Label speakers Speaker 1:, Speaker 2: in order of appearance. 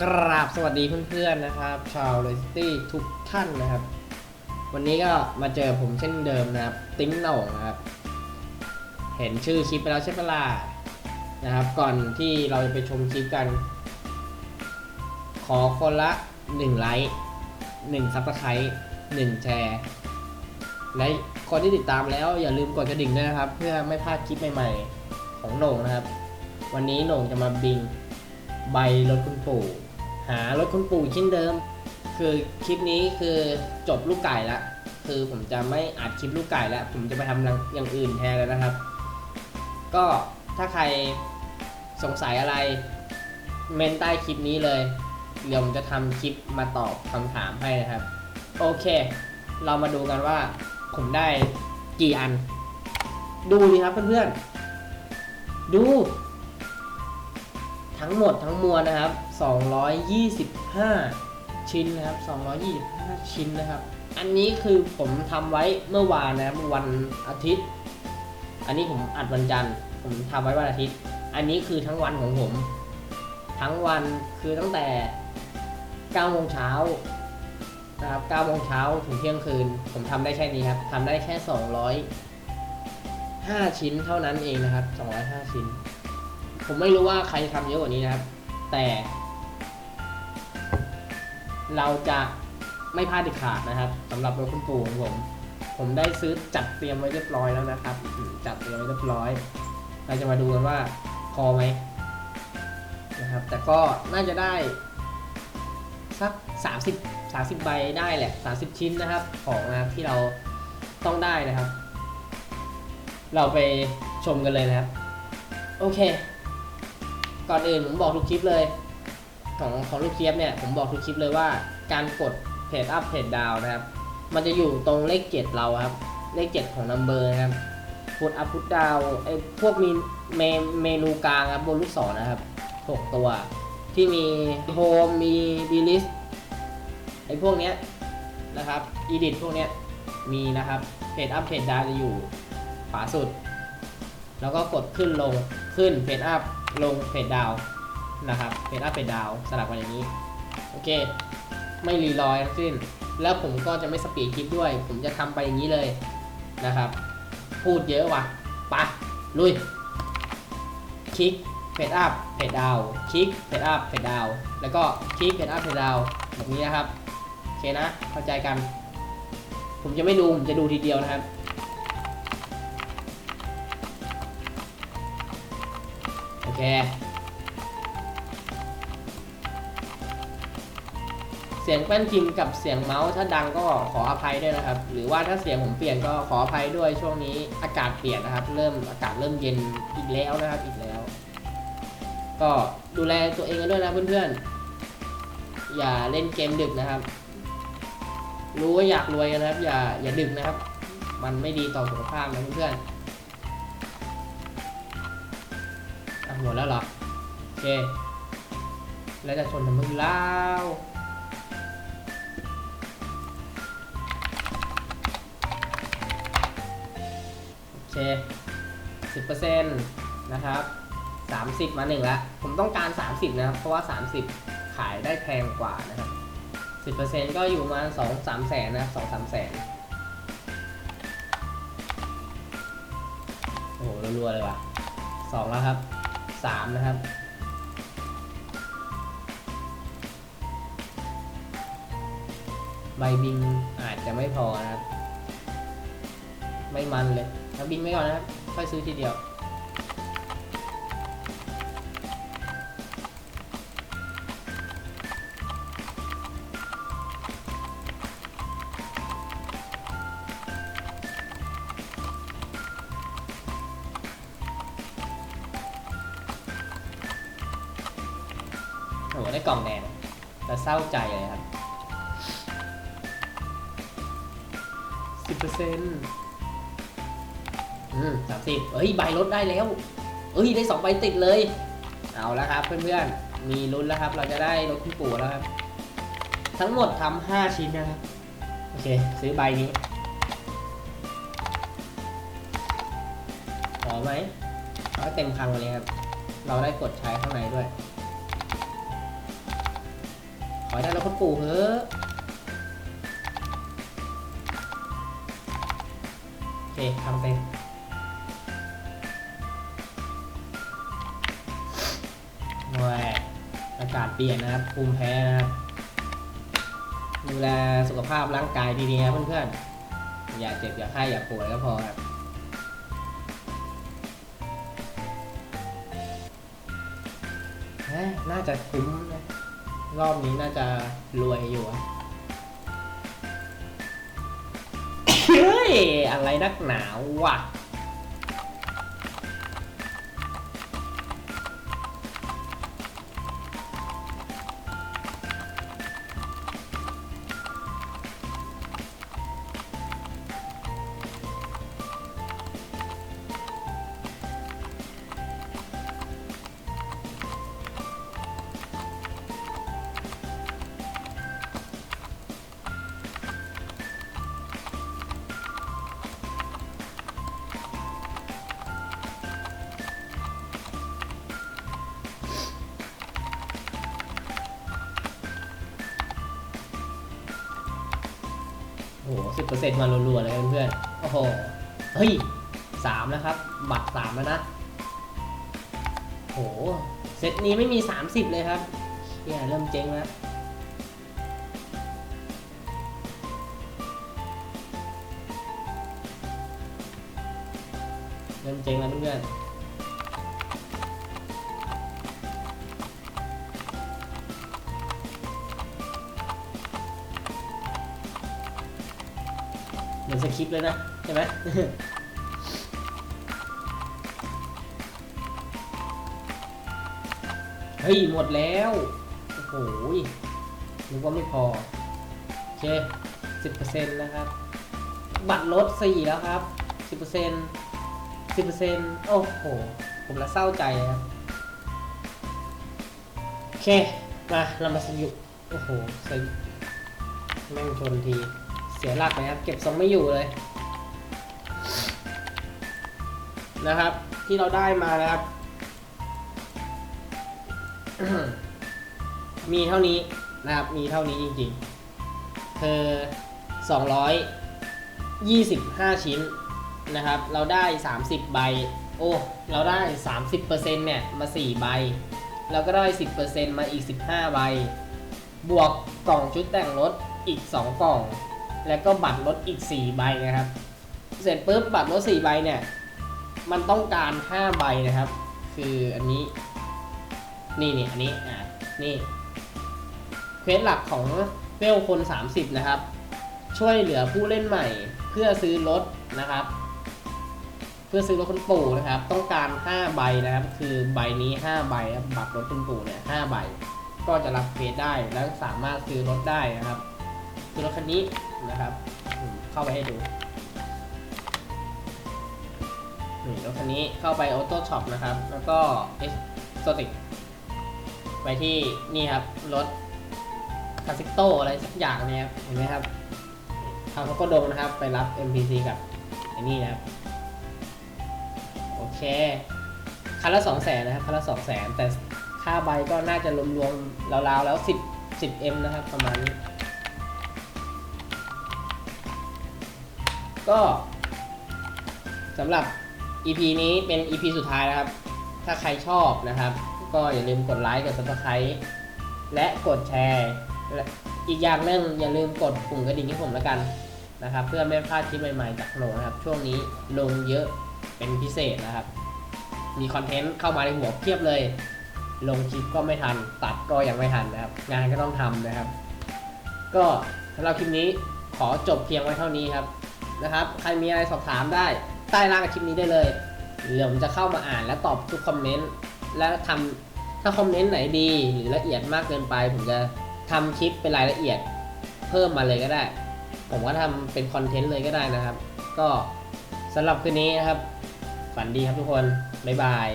Speaker 1: กราบสวัสดีเพื่อนๆนะครับ ชาวเลสตี้ทุกท่านนะครับ วันนี้ก็มาเจอผมเช่นเดิมนะครับ ติ้งโหน่งนะครับ เห็นชื่อคลิปไปแล้วใช่ปะล่ะนะครับ ก่อนที่เราจะไปชมคลิปกัน ขอคนละ 1 ไลค์1ซับสไครต์1แชร์ และคนที่ติดตามแล้วอย่าลืมกดกระดิ่งด้วยนะครับ เพื่อไม่พลาดคลิปใหม่ๆของโหน่งนะครับ วันนี้โหน่งจะมาบิง ใบรถคุณปู่ หารถคุณปู่เช่นเดิม คือคลิปนี้คือจบลูกไก่ละคือผมจะไม่อัดคลิปลูกไก่แล้ว ผมจะไปทำอย่างอื่นแทนแล้วนะครับ ก็ถ้าใครสงสัยอะไรเมนใต้คลิปนี้เลย เดี๋ยวผมจะทำคลิปมาตอบคำถามให้นะครับ โอเค เรามาดูกันว่าผมได้กี่อัน ดูดิครับเพื่อนๆ ดู ทั้งหมดทั้งมวลนะครับ 225 ชิ้นนะครับ 225 ชิ้นนะครับ อันนี้คือผมทำไว้เมื่อวานนะครับวันอาทิตย์ อันนี้ผมอัดวันจันทร์ ผมทำไว้วันอาทิตย์ อันนี้คือทั้งวันของผม ทั้งวันคือตั้งแต่9โมงเช้านะครับ9โมงเช้าถึงเที่ยงคืน ผมทำได้แค่นี้ครับทำได้แค่205 ชิ้นเท่านั้นเองนะครับ 205 ชิ้น ผมไม่รู้ว่าใครจะทำเยอะกว่านี้นะครับ แต่ เราจะไม่พลาดเด็ดขาดนะครับสำหรับรถคุณปู่ของผม ผมได้ซื้อจัดเตรียมไว้เรียบร้อยแล้วนะครับจัดเตรียมไว้เรียบร้อย เราจะมาดูกันว่าพอไหมนะครับ แต่ก็น่าจะได้สัก 30 30 ใบได้แหละ 30 ชิ้นนะครับ ของนะครับที่เราต้องได้นะครับ เราไปชมกันเลยนะครับ โอเค ก่อนอื่นผมบอกทุกคลิปเลย ของของลูกเทียบเนี่ยผมบอกทุกคลิปเลยว่าการกดเพจอัพเพจดาวนะครับ มันจะอยู่ตรงเลขเจ็ดเราครับ เลขเจ็ดของนัมเบอร์นะครับพุทอัพพุทดาวไอ้พวกมีเมเมนูกลางครับบนลูกศรนะครับหกตัว ที่มีโฮมมีดีลิสไอ้พวกเนี้ยนะครับอีดิทพวกเนี้ยมีนะครับเพจอัพเพจดาวจะอยู่ขวาสุด แล้วก็กดขึ้นลงขึ้นเพจอัพ ลงเพจดาวนะครับเพจอัพเพจดาวสลับกันอย่างนี้ โอเค ไม่รีรอยทั้งสิ้น แล้วผมก็จะไม่สปีดคลิปด้วย ผมจะทำไปอย่างนี้เลยนะครับ พูดเยอะว่ะปะลุย คลิกเพจอัพเพจดาวคลิกเพจอัพเพจดาวแล้วก็คลิกเพจอัพเพจดาวแบบนี้นะครับ โอเคนะ เข้าใจกัน ผมจะไม่ดู ผมจะดูทีเดียวนะครับ เค เสียงแป้นพิมพ์กับเสียงเมาส์ถ้าดังก็ขออภัยด้วยนะครับ หรือว่าถ้าเสียงผมเปลี่ยนก็ขออภัยด้วยช่วงนี้อากาศเปลี่ยนนะครับ เริ่มอากาศเริ่มเย็นอีกแล้วนะครับอีกแล้ว ก็ดูแลตัวเองกันด้วยนะเพื่อนๆ อย่าเล่นเกมดึกนะครับ รู้ว่าอยากรวยนนะครับ อย่าอย่าดึกนะครับ มันไม่ดีต่อสุขภาพนะเพื่อนๆ หมดแล้วเหรอ โอเค แล้วจะชนทำมึงแล้วโอเคสิบเปอร์เซ็นต์นะครับสามสิบมาหนึ่งละ ผมต้องการสามสิบนะครับ เพราะว่าสามสิบขายได้แพงกว่านะครับสิบเปอร์เซ็นต์ก็อยู่มาสองสามแสนนะสองสามแสนโอ้โหรัวๆเลยว่ะสองแล้วครับ สามนะครับ ใบบิงอาจจะไม่พอนะครับ ไม่มันเลยถ้าบิงไว้ก่อนนะครับ ค่อยซื้อทีเดียว ได้กล่องแดงแต่เศร้าใจเลยครับสิบเปอร์เซ็นต์อืมสามสิบเฮ้ยใบลดได้แล้วเอ้ยได้สองใบติดเลย เอาแล้วครับเพื่อนๆ มีลุ้นแล้วครับ เราจะได้รถคุณปู่แล้วครับ ทั้งหมดทำห้าชิ้นนะครับ โอเค ซื้อใบนี้พอไหมเอาเต็มคังเลยครับ เราได้กดใช้ข้างในด้วย อให้ได้รถคุณปู่เถอโอเคทำเต็มโอ้ยอากาศเปลี่ยนนะครับภูมิแพ้นะครับ ดูแลสุขภาพร่างกายดีๆนะเพื่อนๆ อย่าเจ็บ อย่าไข้ อย่าป่วยก็พอครับฮ้ยน่าจะคุ้มนะ รอบนี้น่าจะรวยอยู่อะเฮ้ย อะไรนักหนาววะ สิบเปอร์เซ็นต์มารัวๆเลยเพื่อนๆ โอ้โห เฮ้ยสามแล้วครับ บัตรสามแล้วนะ โห เซตนี้ไม่มีสามสิบเลยครับเฮียเริ่มเจ๊งแล้วเริ่มเจ๊งแล้วเพื่อนๆ มือนสคริปต์เลยนะ ใช่ไหมเฮ้ย หมดแล้ว โอ้โหนึกว่าไม่พอ โอเคสิบเปอร์เซ็นต์นะครับ บัตรลดสี่แล้วครับสิบเปอร์เซ็นต์สิบเปอร์เซ็นต์โอ้โห ผมละเศร้าใจครับ โอเค มา เรามาสยุกโอ้โหสยุกแม่งชนที สียหลักนะครับ เก็บทรงไม่อยู่เลย นะครับ ที่เราได้มานะครับ มีเท่านี้นะครับ มีเท่านี้จริงๆ คือ 225 ชิ้นนะครับ เราได้ 30 ใบ โอ้ เราได้ 30%เนี่ย มา 4 ใบ เราก็ได้ 10%มาอีก 15 ใบ บวกกล่องชุดแต่งรถอีก 2 กล่อง แล้วก็บัตรรถอีก 4 ใบนะครับ เสร็จปุ๊บบัตรรถ4ใบเนี่ย มันต้องการ 5 ใบนะครับ คืออันนี้ นี่นี่อันนี้ อ่านี่เควสหลักของเวลคน 30 นะครับ ช่วยเหลือผู้เล่นใหม่เพื่อซื้อรถนะครับ เพื่อซื้อรถคุณปู่นะครับ ต้องการ 5 ใบนะครับ คือใบนี้ 5 ใบครับบัตรรถคุณปู่เนี่ย5ใบ ก็จะรับเควสได้แล้วสามารถซื้อรถได้นะครับ คือรถคันนี้นะครับ เข้าไปให้ดูนี่รถคันนี้เข้าไปออโต้ช็อปนะครับ แล้วก็เอ็กโซติกไปที่นี่ครับ รถคาซิโตอะไรสักอย่างเนี่ยครับเห็นไหมครับทางเขาก็ดงนะครับ ไปรับ MPC กับไอ้นี่นะครับ โอเค คันละสองแสนนะครับ คันละสองแสนแต่ค่าใบก็น่าจะรวมๆราวๆแล้วสิบสิบเอ็มนะครับ ประมาณนี้ ก็สำหรับ EP นี้เป็น EP สุดท้ายนะครับ ถ้าใครชอบนะครับ ก็อย่าลืมกดไลค์กด subscribe และกดแชร์และอีกอย่างหนึงอย่าลืมกดปุ่มกระดิ่งให้ผมแล้วกันนะครับ เพื่อไม่พลาดคลิปใหม่ๆจากโหนนะครับ ช่วงนี้ลงเยอะเป็นพิเศษนะครับ มีคอนเทนต์เข้ามาในหัวเพียบเลย ลงคลิปก็ไม่ทัน ตัดก็ยังไม่ทันนะครับ งานก็ต้องทำนะครับ ก็สำหรับคลิปนี้ขอจบเพียงไว้เท่านี้ครับ นะครับ ใครมีอะไรสอบถามได้ใต้ล่างคลิปนี้ได้เลย เดี๋ยวผมจะเข้ามาอ่านและตอบทุกคอมเมนต์ และทำถ้าคอมเมนต์ไหนดีหรือละเอียดมากเกินไป ผมจะทำคลิปเป็นรายละเอียดเพิ่มมาเลยก็ได้ ผมก็ทำเป็นคอนเทนต์เลยก็ได้นะครับ ก็สำหรับคืนนี้นะครับ ฝันดีครับทุกคน บ๊ายบาย